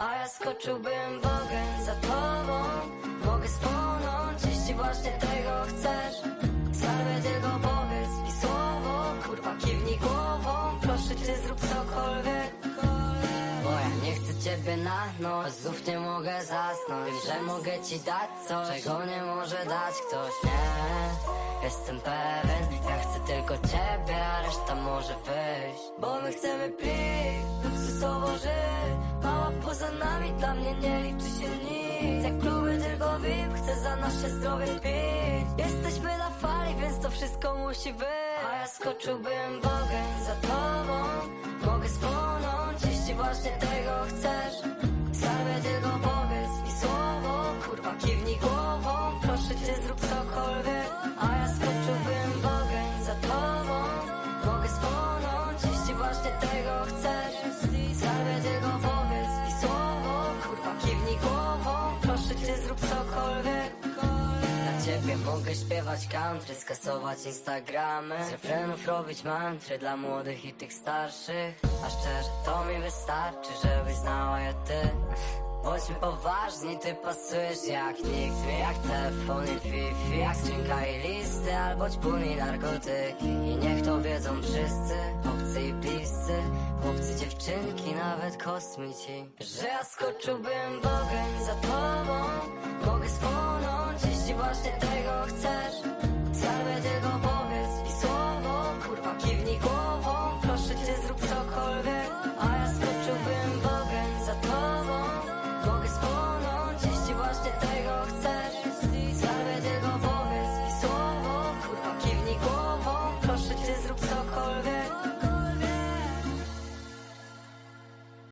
A ja skoczyłbym w ogień za tobą. Mogę spłonąć, jeśli właśnie tego chcesz. Skarbie tylko powiedz mi słowo. Kurwa kiwnij głową. Proszę cię zrób cokolwiek. Bo ja nie chcę ciebie na noc. Znów nie mogę zasnąć Wiem, że mogę ci dać coś Czego nie może dać ktoś. Nie, jestem pewien. Ja chcę tylko ciebie, a reszta może wyjść. Bo my chcemy pić Luksusowo żyć Dla mnie nie liczy się nic. Jak kluby tylko VIP Chcę za nasze zdrowie pić. Jesteśmy na fali, więc to wszystko musi być. A ja skoczyłbym w ogień za tobą. Mogę spłonąć, jeśli właśnie tego chcesz cię zrób cokolwiek. Dla ciebie mogę śpiewać country, skasować instagramy. Z refrenów robić mantry dla młodych i tych starszych. A szczerze to mi wystarczy, żebyś znała je ty. Bądźmy poważni, ty pasujesz jak nikt Jak telefon i wifi, jak skrzynka i listy Albo ćpun i narkotyki. I niech to wiedzą wszyscy, obcy i bliscy Chłopcy, dziewczynki, nawet kosmici Że ja skoczyłbym w ogień za tobą jeśli